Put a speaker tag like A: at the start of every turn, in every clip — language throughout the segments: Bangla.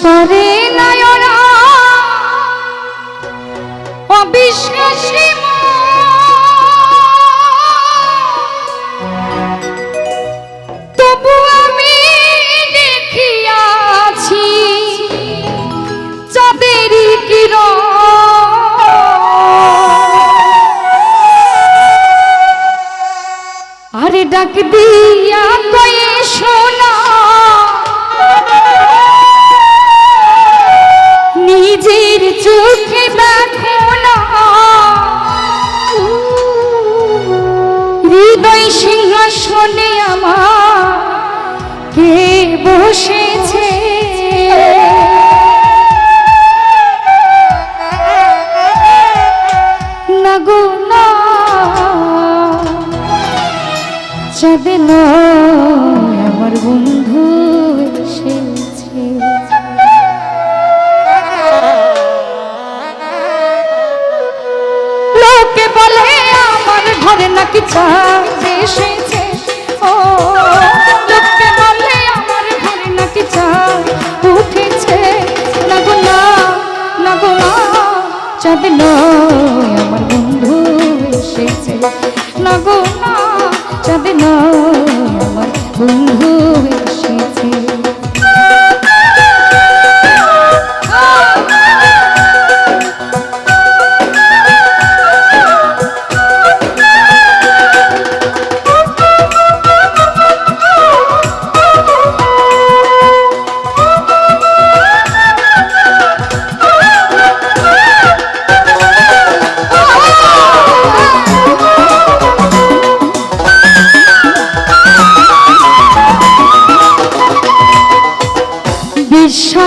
A: সরে নয়রা। অবিশ্বাসী তবু আমি দেখিয়াছি চাঁদেরই কিরণ। আরে ডাক দিয়ে যাবে না, আমার বন্ধু এসেছে। লোকে বলে, আমার ঘরে নাকি চাঁদ এসেছে। ও, লোকে বলে, আমার ঘরে নাকি চাঁদ উঠেছে। না গো না না গো না চাঁদ আমার বন্ধু এসেছে। না গো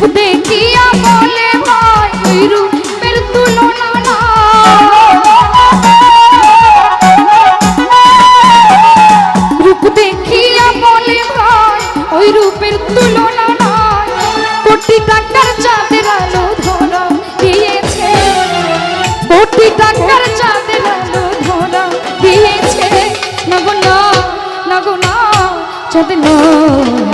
A: But চোদ্দ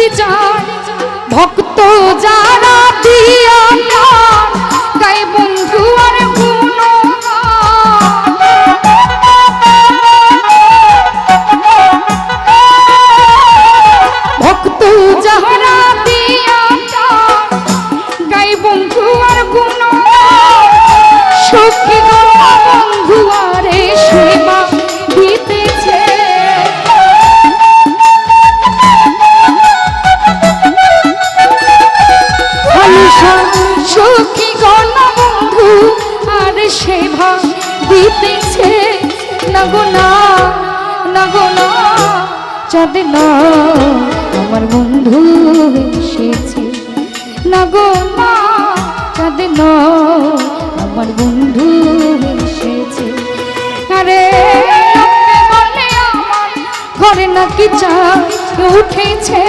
A: রূপের চায় ভক্ত যারা দিয়া গায় বন্ধু সখী বন্ধু আর সেবা দিতেছে। না গো না না গো না, চাঁদ না, আমার বন্ধু এসেছে। না গো না, চাঁদ না, আমার বন্ধু এসেছে। আরে ঘরে নাকি চা উঠেছে।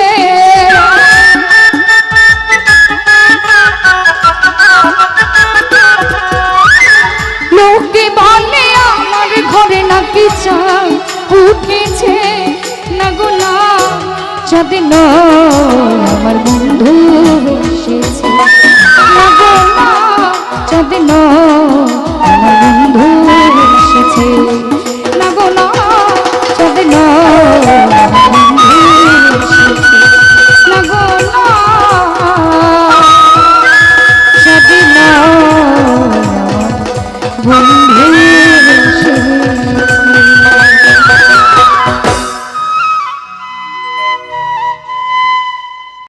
A: চাঁদে